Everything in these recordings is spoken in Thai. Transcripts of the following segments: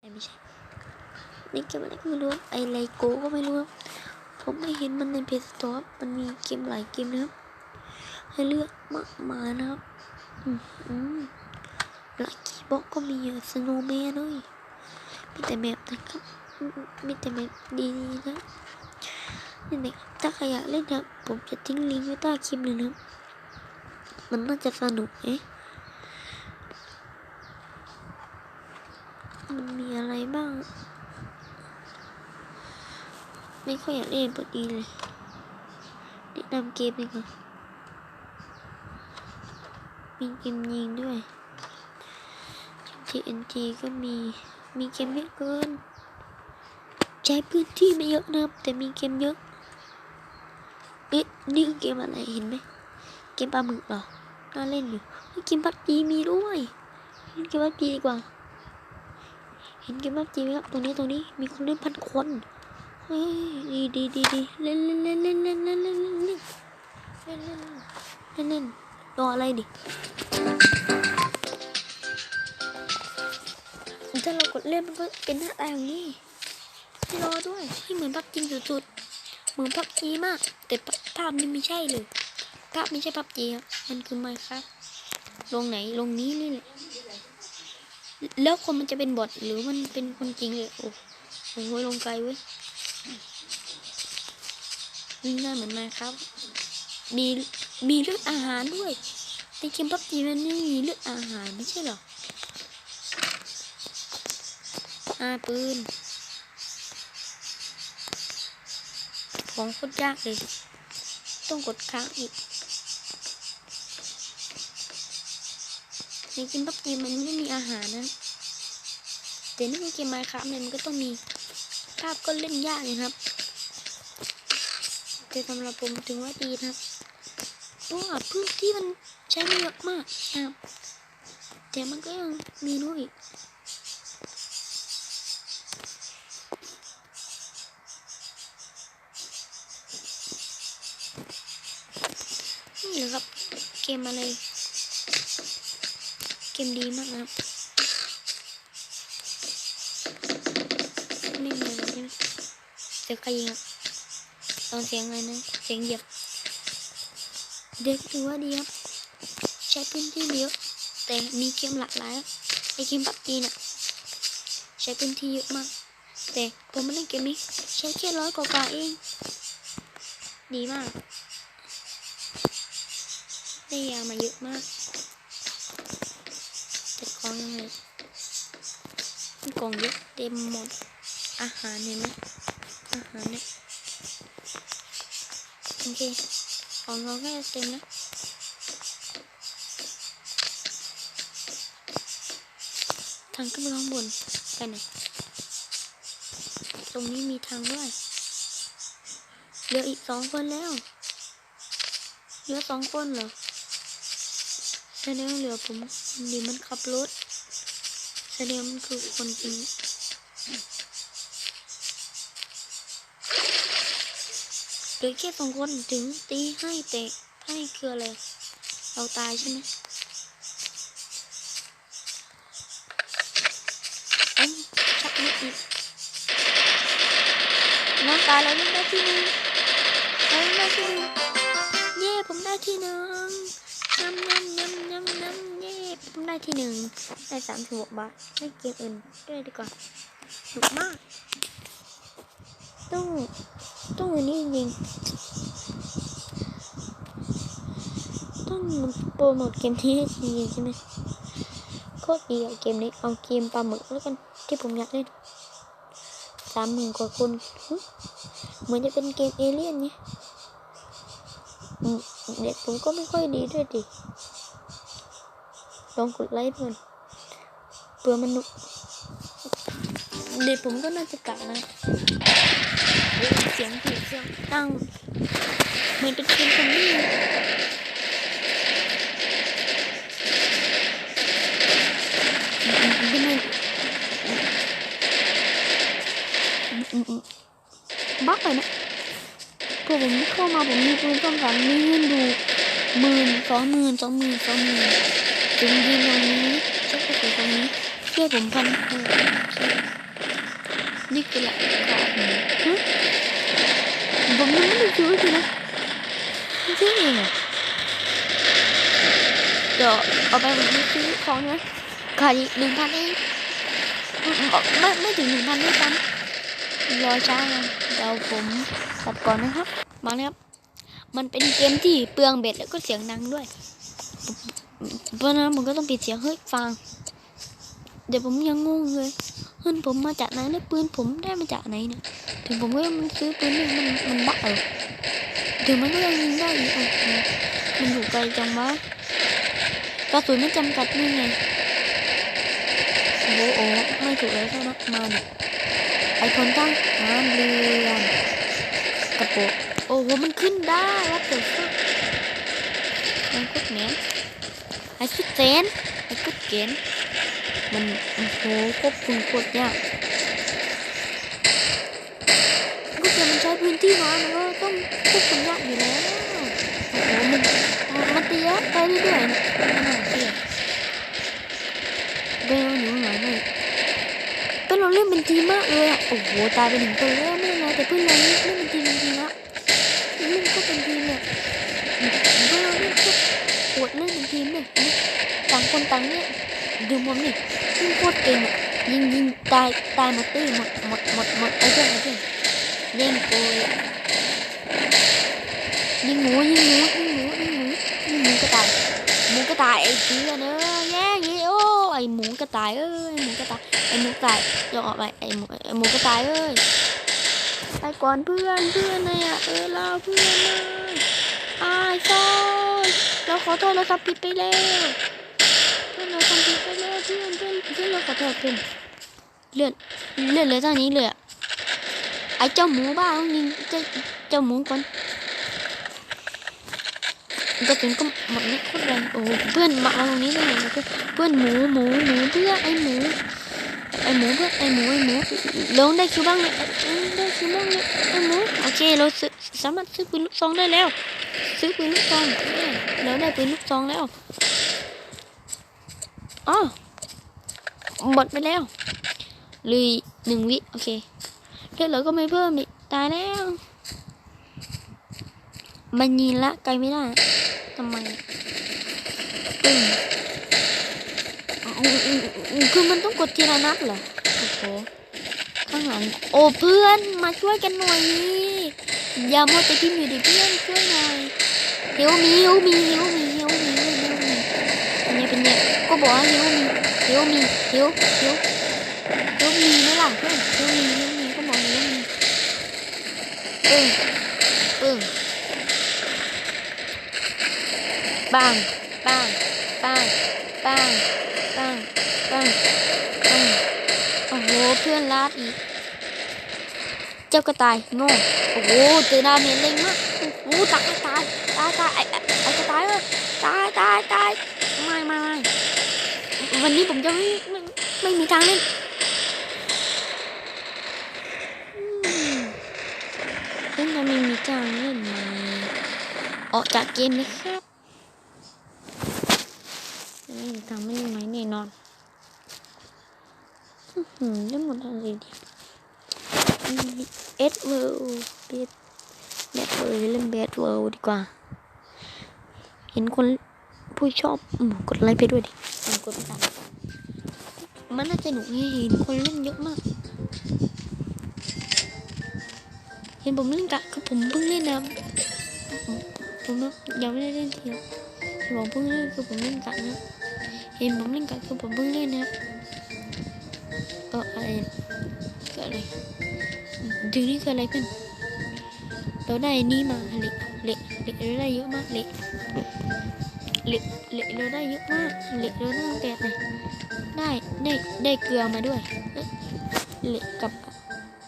ไม่ใช่นี่เกมอะไรก็ไม่รู้ไอไลโก้ก็ไม่รู้ผมไม่เห็นมันในเพจสตอร์มันมีเกมหลายเกมนะครับ ให้เลือกมากมายนะครับอืมอืมลักกี้บ็อกก็มีสโนว์แมนด้วยมีแต่แมปนะครับอืมมีแต่แมปดีๆนะนี่นะครับถ้าใครอยากเล่นนะผมจะทิ้งลิงก์ไว้ใต้คลิปเลยนะมันน่าจะสนุกเอ๊ะมันมี อะไรบ้าง ไม่ค่อยอยากเล่นพอดีเลยแนะนำเกมดีกว่ามีเกมยิงด้วย TNT ก็มี มีเกมเยอะเกิน ใช้พื้นที่ไม่เยอะนะครับ แต่มีเกมเยอะ เอ๊ะ นี่คือเกมอะไรเห็นไหม เกมปลาหมึกเหรอ น่าเล่นอยู่ เกมพับจีมีด้วยเล่นเกมพับจีดีกว่า ห็นเกมพับจีไหมครับตรงนี้ตรงนี้มีคนเล่นพันคนเฮ้ยดีดีดีดีเล่นเล่นเล่นเล่นเล่นเล่นเล่นเล่นเล่นเล่นเล่นเล่นเล่นรออะไรดิถ้าเรากดเล่นมันก็เป็นหน้าตาอย่างนี้รอด้วยให้เหมือนพับจริงสุดๆเหมือนพับจีมาก แต่ภาพนี่ไม่ใช่เลยภาพไม่ใช่พับจีครับมันคือไมค์ครับลงไหนลงนี้นี่แหละ แล้วคนมันจะเป็นบอทหรือมันเป็นคนจริงเลยโอ้โหลงไกลเว้ยวิ่งได้เหมือนมาครับ มีมีเลือดอาหารด้วยในเกมพับจีมันไม่มีเลือดอาหารไม่ใช่หรออาปืน ของโคตรยากเลย ต้องกดค้างอีก ในเกมพับจีมันไม่มีอาหารนะแต่นี่เกมไมค์ครับเนี่ยมันก็ต้องมีภาพก็เล่นยากนะครับแต่สำหรับผมถึงว่าดีนะครับเพราะว่าพื้นที่มันใช้ไม่เยอะมากนะครับแต่มันก็ยังมีนู้นอีกนี่เหรอครับเกมอะไร มดีมากนะไม่เหมือนใช่ไหมเสียงใครยิงอะตอนเสียงอะไรนะ เสียงเหยียบ เด็กถือว่าดีครับ ใช้พื้นที่เยอะ แต่มีเกมหลากหลายไอเกมปับจีน่ะ ใช้พื้นที่เยอะมาก แต่ผมไม่เล่นเกมนี้ ใช้แค่ร้อยกว่าเอง ดีมาก ได้ยามาเยอะมาก องกล่องเยอะเต็มหมด อาหารเห็นไหมอาหารเนี่ยโอเคของเราก็จะเต็มแล้วทางขึ้นไปข้างบนไปไหนตรงนี้มีทางด้วยเหลืออีกสองคนแล้วเหลือสองคนเหรอ แสดงเหลือผมคนเดียวมันขับรถแสดงมันคือคนจริงเหลือแค่สองคนถึงตีให้แต่ให้คืออะไรเราตายใช่ไหมเอ้ชักนิดอีกน้องตายแล้วยังได้ที่นึ่ง ได้ที่หนึ่งได้สามสิบหกบาทได้เกมอื่นด้วยดีกว่าสนุกมากต้องต้องอันนี้จริงต้องโปรโมทเกมที่ให้ดีใช่ไหมโคตรดีอะเกมนี้เอาเกมปลาหมึกแล้วกันที่ผมอยากเล่นสามหมื่นกว่าคนเหมือนจะเป็นเกมเอเลี่ยนไงอืมเด็กผมก็ไม่ค่อยดีด้วยดิ องกดไลค์เพื่อนเผื่อมันหนุกเด็กผมก็น่าจะกลับนะเสียงผีเสียงดังเหมือนเป็นเกมซอมบี้บักไปนะพอผมเข้ามาผมมีปืนต้องการมีเงินดูหมื่นสองหมื่นสองหมื่นสองหมื่น ถึงยืนตรงนี้ใช่ก็ถึงตรงนี้ช่วยผมพันหนึ่นี่คือหลักการผมยังไม่ได้ซื้อเลยนะไม่ซื้อเองเหรอเดี๋ยวเอาไปผมจะซื้อของนะขายหนึ่งพันเองไม่ไม่ถึงหนึ่งพันด้วยซ้ำรอช้ายังเดี๋ยวผมตัดก่อนนะครับ มาแล้วครับ มันเป็นเกมที่เปลืองเบ็ดแล้วก็เสียงดังด้วย เพราะนั้นผมก็ต้องปิดเสียงให้ฟัง เดี๋ยวผมยังงงเลยเงินผมมาจากไหนแล้วปืนผมได้มาจากไหนเนี่ยถึงผมก็มันซื้อปืนนี่มันมันบ้าเหรอถึงมันก็ยังยิงได้อีกโอ้โหมันอยู่ไกลจังวะกระสุนไม่จำกัดนี่ไงโอ้โหโอ้ไม่ถูกเลยใช่ไหมมาเนี่ยไอคนตั้งน้ำเรือนกระโปรงโอ้โหมันขึ้นได้วัดเกิดฟักมันกุดแหน ไอสุดเซนไอกุดเกนมันโอ้โหควบคุมกดยากก็จะมันใช้พื้นที่น้อยมันก็ต้องควบคุมยากอยู่แล้วโอ้โหมันมันตียะไปเรื่อยๆเนี่ยมันน่าเกลียดเบลหนูหน่อยเลยเป็นเราเล่นเป็นทีมมากเลยอะโอ้โหตายไปหนึ่งคนแล้วไม่เป็นไรแต่เพื่อนเราเละเล่นก็เป็นทีมเนี่ยเพื่อนเราเล่นก็ป วดเล่นเป็นทีมเนี่ยต่างคนต่างเนี่ยดูผมนี่ยิงโคตรเก่งยิงยิงตายตายมดตี้หมดหมดหมดหมดไอ้เจ้าไอ้เจ้าเล่นโกยยิงหมูยิงหมูยิงหมูยิงหมูยิงหมูกระต่ายหมูกระต่ายไอ้เจี๊ยเนอะแย่เงี้โอ้ไอ้หมูกระต่ายเอ้ยหมูกระต่ายไอ้หมูกระต่ายยกออกไปไอ้หมูไอ้หมูกระต่ายเอ้ยไปก่อนเพื่อนเพื่อนเลยอะเออเราเพื่อนเลย ขอโทษเราทำผิดไปแล้วเพื่อนเราทำผิดไปแล้วเพื่อนเพื่อนเพื่อนเราขอโทษเพื่อนเลือดเลือดเหลือเท่านี้เลยอะไอ้เจ้าหมูบ้าต้องยิงเจ้าเจ้าหมูก่อนจะถึงก็หมดนี่โคตรแรงโอ้เพื่อนมาเอาตรงนี้ได้ไงเพื่อนเพื่อนหมูหมูหมูเพื่อนไอ้หมูไอ้หมูเพื่อนไอ้หมูไอ้หมูลงได้คิวบ้างเลยเอ้ยได้คิวบ้างเลยไอ้หมูโอเคเราสามารถซื้อปืนลูกซองได้แล้ว ซื้อปืนลูกซองเนี่ยเราได้ปืนลูกซองแล้วอ๋อหมดไปแล้วเลยหนึ่งวิ โอเคเลือดเหลือก็ไม่เพิ่มอีกตายแล้ว มันยิงละไกลไม่ได้ทำไมปึ้งอืมอืมอืมคือมันต้องกดทีละนัดเหรอ โอ้โห ข้างหลัง โอ้เพื่อนมาช่วยกันหน่อยนี่ อย่ามัวแต่พิมพ์อยู่ดิเพื่อนช่วยหน่อยเฮลมีเฮลมีเฮลมีเฮลมีเฮลมีเป็นไงเป็นไงก็บอกว่าเฮลมีเฮลมีเฮลเฮลเฮลมีไหมล่ะเพื่อนเฮลมีเฮลมีก็บอกเฮลมีปึ้งปึ้งปังปังปังปังปังปังปังโอ้โหเพื่อนลาดอีก เจ้ากระต่ายโง่โอ้โหเจอดาเมจเล็งมากโอ้โหตายตายตายตายไอ้ไอ้กระต่ายเว้ยตายตายตายไม่ไม่ไม่วันนี้ผมจะไม่ไม่ไม่มีทางเล่นอืมเล่นจะไม่มีทางเล่นไหมออกจากเกมเลยครับไม่มีทางไม่เล่นไหมแน่นอนอื้อหืมได้หมดอะไรดี เอสเวิลด์เบสแบดเวลด์เล่นแบดเวิลด์ดีกว่า เห็นคนผู้ชอบกดไลค์ไปด้วยดิกดไปตามมันน่าจะหนุกเห็นคนเล่นเยอะมาก เห็นผมเล่นกะคือผมเพิ่งเล่นนะผมยังไม่ได้เล่นทีเห็นผมเพิ่งเล่นคือผมเล่นกะนะเห็นผมเล่นกะคือผมเพิ่งเล่นนะเอออะไรเกิดอะไร ดูนี่คืออะไรเพื่อนเราได้นี่มาเล็กเล็กเล็กเราได้เยอะมากเล็กเล็กเล็กเราได้เยอะมากเล็กเราได้แต่ไหนได้ได้ได้เกลือมาด้วยเอ๊ะกับ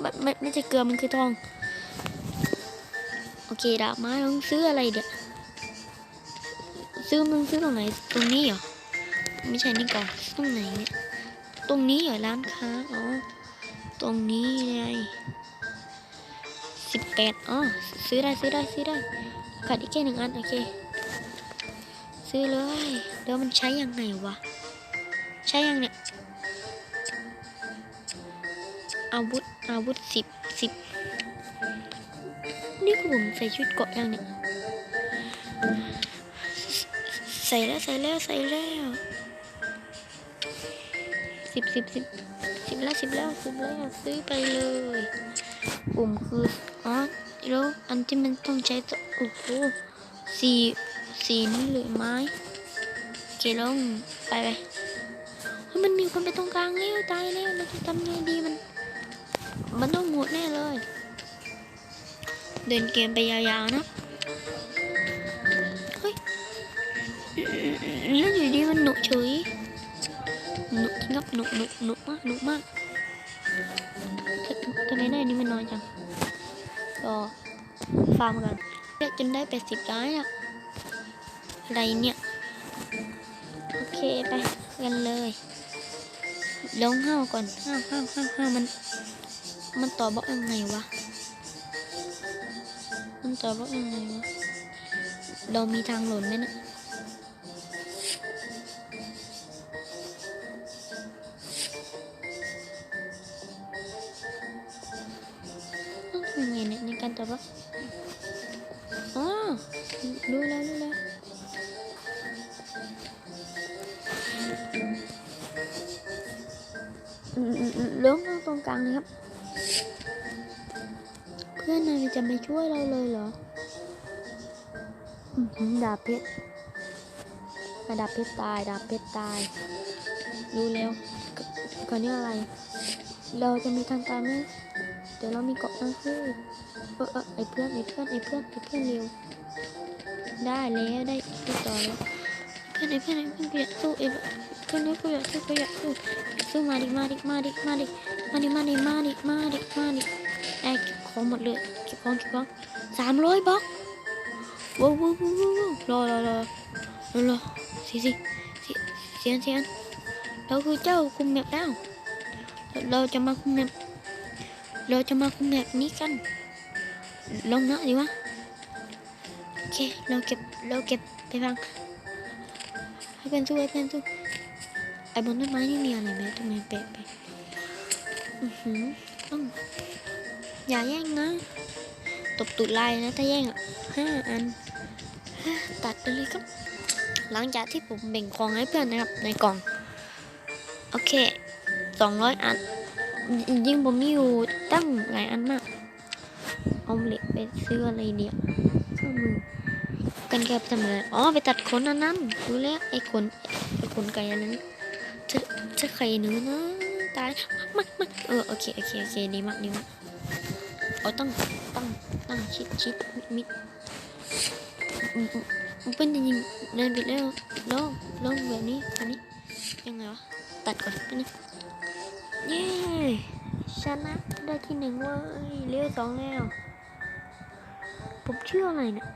ไม่ไม่ไม่ใช่เกลือมันคือทอง โอเคดาบไม้ต้องซื้ออะไรเดี๋ยวซื้อมึงซื้อตรงไหนตรงนี้เหรอไม่ใช่นี่ก่อนตรงไหนเนี่ยตรงนี้เหรอร้านค้าอ๋อตรงนี้ไง แปดอ๋อซื้อได้ซื้อได้ซื้อได้ขาดอีกแค่หนึ่งอันโอเค ซื้อเลยแล้วมันใช้ยังไงวะ ใช้ยังเนี่ยอาวุธอาวุธสิบสิบนี่คือผมใส่ชุดเกราะยังเนี่ยใส่แล้วใส่แล้วใส่แล้วสิบสิบสิบ แล้วสิบแล้วสิบแล้วซื้อไปเลยปุ่มคืออ๋อแล้วอันที่มันต้องใช้ต่อโอ้โหสี่สี่นี่เลยไม้เคลงไปไปเฮ้ยมันมีคนไปตรงกลางแล้วตายแล้วเราจะทำไงดีมัน มันต้องหมดแน่เลย เดินเกมไปยาวๆนะเฮ้ยแล้วอยู่ดีมันหนุกเฉย หนุกจริงครับหนุกหนุกหนุกมากหนุกมากทำไมได้นนี้มันน้อยจังก็ฟาร์มกันเรียกจนได้แปดสิบล้านอะอะไรเนี่ย โอเคไปกันเลยลงห้าวก่อนห้าวห้าวห้าวห้าวมัน มันต่อบล็อกยังไงวะ มันต่อบล็อกยังไงวะ เรามีทางหล่นไหมนะ เนี่ยในการต่อบล็อกอ๋อรู้แล้วรู้แล้วอืมเลี้ยวข้าตรงกลางเลยครับ เพื่อนนายจะไม่ช่วยเราเลยเหรอดาบเพชรดาบเพชรตาย ดาบเพชรตายรู้แล้วก่อนนี้อะไร เราจะมีทางการไหมเดี๋ยวเรามีเกาะนะเฮ้ย เออเออไอเพื่อนไอเพื่อนไอเพื่อนไอเพื่อนเร็วได้แล้วได้ติดต่อแล้วเพื่อนไอเพื่อนไอเพื่อนกูอยากสู้ไอเพื่อนไอกูอยากสู้กูอยากสู้สู้มาดิมาดิมาดิมาดิมาดิมาดิมาดิมาดิมาดิไอเก็บของหมดเลยเก็บของเก็บของสามร้อยบล็อกว้าวว้าวว้าวรอรอรอรอรอสิสิสิเสียนเสียนเราคือเจ้าคุมแมปแล้วเราจะมาคุมแมปเราจะมาคุมแมปนี้กัน ลงเนาะดีวะโอเคเราเก็บเราเก็บไปฟังให้เพื่อนสู้ให้เพื่อนสู้ไอ้บนต้นไม้นี่มีอะไรไหมทำไมเปะไปอือหือต้องอย่าแย่งนะตบตุดลายนะถ้าแย่งอะห้าอันตัดไปเลยครับ หลังจากที่ผมแบ่งของให้เพื่อนนะครับในกล่อง โอเคสองร้อยอันจริงๆผมมีอยู่ตั้งหลายอันมาก อาเหล็กไปซื้ออะไรเดียวเครื่องมือกันแกบทำอะไรอ๋อไปตัดขนอันนั้นรู้แล้วไอ้ขนไอ้ขนไก่อันนั้นจะจะไข่เนื้อนะตายมักมักเออโอเคโอเคโอเคดีมากดีมากเอาต้งตั้งตั้งชิดชิดมิดมิดมันเป็นยังไงเดินไปแล้วลงลงแบบนี้แบบนี้ยังไงวะตัดก่อนแป๊บนึงเย้ชนะได้ที่หนึ่งเว้ยเลี้ยวสองแล้ว ผมเชื่ออะไรเนี่ย